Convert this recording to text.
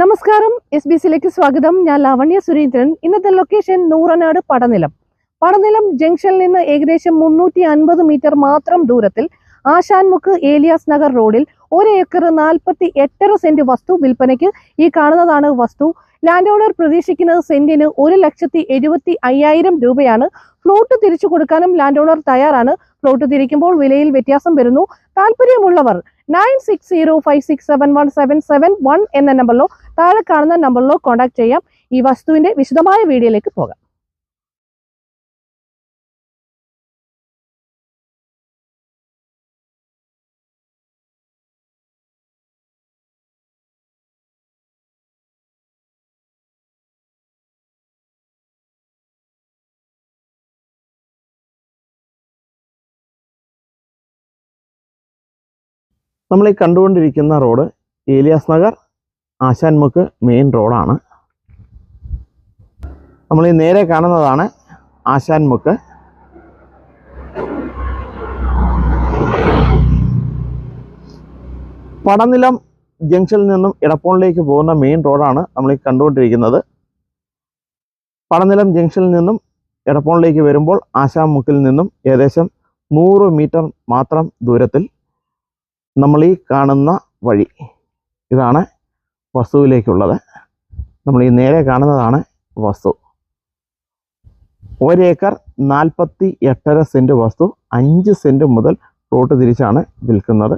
നമസ്കാരം S B സിയിലേക്ക് സ്വാഗതം. ഞാൻ ലാവണ്യ സുരേന്ദ്രൻ. ഇന്നത്തെ ലൊക്കേഷൻ നൂറനാട് പടനിലം. പടനിലം ജംഗ്ഷനിൽ നിന്ന് ഏകദേശം മുന്നൂറ്റി അൻപത് മീറ്റർ മാത്രം ദൂരത്തിൽ ആശാൻമുക്ക് ഏലിയാസ് നഗർ റോഡിൽ ഒരു ഏക്കർ നാൽപ്പത്തി എട്ടര സെന്റ് വസ്തു വിൽപ്പനയ്ക്ക് ഈ കാണുന്നതാണ് വസ്തു. ലാൻഡ് ഓണർ പ്രതീക്ഷിക്കുന്നത് സെന്റിന് ഒരു ലക്ഷത്തി എഴുപത്തി അയ്യായിരം രൂപയാണ്. ഫ്ലോട്ട് തിരിച്ചു കൊടുക്കാനും ലാൻഡ് ഓണർ തയ്യാറാണ്. ഫ്ലോട്ട് തിരിക്കുമ്പോൾ വിലയിൽ വ്യത്യാസം വരുന്നു. താല്പര്യമുള്ളവർ nine six zero five six seven one seven seven one എന്ന നമ്പറിലോ താഴെ കാണുന്ന നമ്പറിലോ കോൺടാക്ട് ചെയ്യാം. ഈ വസ്തുവിന്റെ വിശദമായ വീഡിയോയിലേക്ക് പോകാം. നമ്മൾ ഈ കണ്ടുകൊണ്ടിരിക്കുന്ന റോഡ് ഏലിയാസ് നഗർ ആശാൻമുക്ക് മെയിൻ റോഡാണ്. നമ്മൾ ഈ നേരെ കാണുന്നതാണ് ആശാൻമുക്ക്. പടനിലം ജംഗ്ഷനിൽ നിന്നും ഇടപ്പോളിലേക്ക് പോകുന്ന മെയിൻ റോഡാണ് നമ്മൾ ഈ കണ്ടുകൊണ്ടിരിക്കുന്നത്. പടനിലം ജംഗ്ഷനിൽ നിന്നും ഇടപ്പോളിലേക്ക് വരുമ്പോൾ ആശാൻമുക്കിൽ നിന്നും ഏകദേശം നൂറ് മീറ്റർ മാത്രം ദൂരത്തിൽ നമ്മൾ ഈ കാണുന്ന വഴി ഇതാണ് വസ്തുവിലേക്കുള്ളത്. നമ്മൾ ഈ നേരെ കാണുന്നതാണ് വസ്തു. ഒരേക്കർ നാൽപ്പത്തി എട്ടര സെന്റ് വസ്തു അഞ്ച് സെന്റ് മുതൽ പ്ലോട്ട് തിരിച്ചാണ് വിൽക്കുന്നത്.